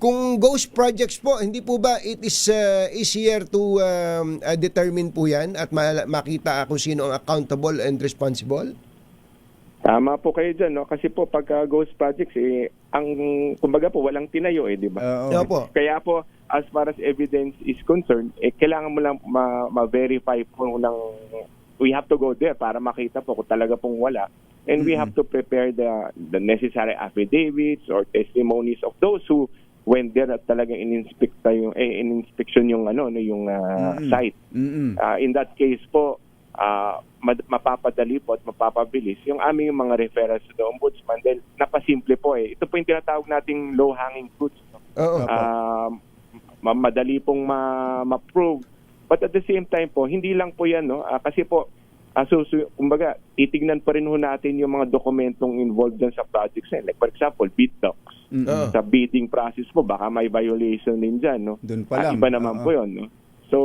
Kung ghost projects po, hindi po ba it is uh, easier to um, uh, determine po yan at ma- makita kung sino ang accountable and responsible? Tama po kayo dyan, no? Kasi po pagka ghost projects, eh, ang, kumbaga po, walang tinayo, eh, di ba? Oo. Opo. Kaya po, as far as evidence is concerned, eh, kailangan mo lang ma- ma-verify po ng, we have to go there para makita po kung talaga pong wala. And we have to prepare the, the necessary affidavits or testimonies of those who went there at talagang in-inspecta yung, eh, in-inspection yung, ano, no, yung ah, Mm-mm. site. Mm-mm. Ah, in that case po, mad- mapapadali po at mapapabilis yung aming mga referrals to the ombudsman dahil napasimple po eh. Ito po yung tinatawag nating low-hanging fruits. No? Ah, ma- madali pong ma- ma-prove. But at the same time po, hindi lang po yan, no? Ah, kasi po, ah, so, so, kumbaga, titignan pa rin ho natin yung mga dokumentong involved dyan sa projects na. Like for example, bid. Mm-mm. Oo. Sa bidding process po, baka may violation din dyan, no? Doon pa Ah, lang. iba naman Oo. po yun, no? So,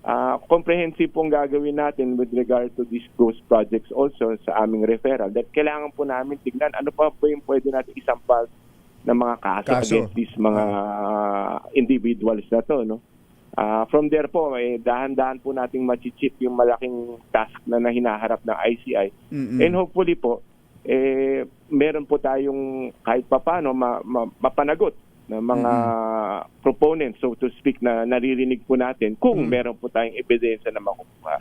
ah, comprehensive pong gagawin natin with regard to these ghost projects also sa aming referral. That kailangan po namin tignan ano pa po yung pwede natin isampal ng mga kaso, Kaso. against these mga ah, individuals na to, no? Ah, from there po, eh, dahan-dahan po nating machichip yung malaking task na, na hinaharap ng ICI. Mm-mm. And hopefully po, eh, meron po tayong kahit papano ma, ma, mapanagot ng mga proponents, so to speak, na naririnig po natin kung Mm. meron po tayong ebidensya na makukuha.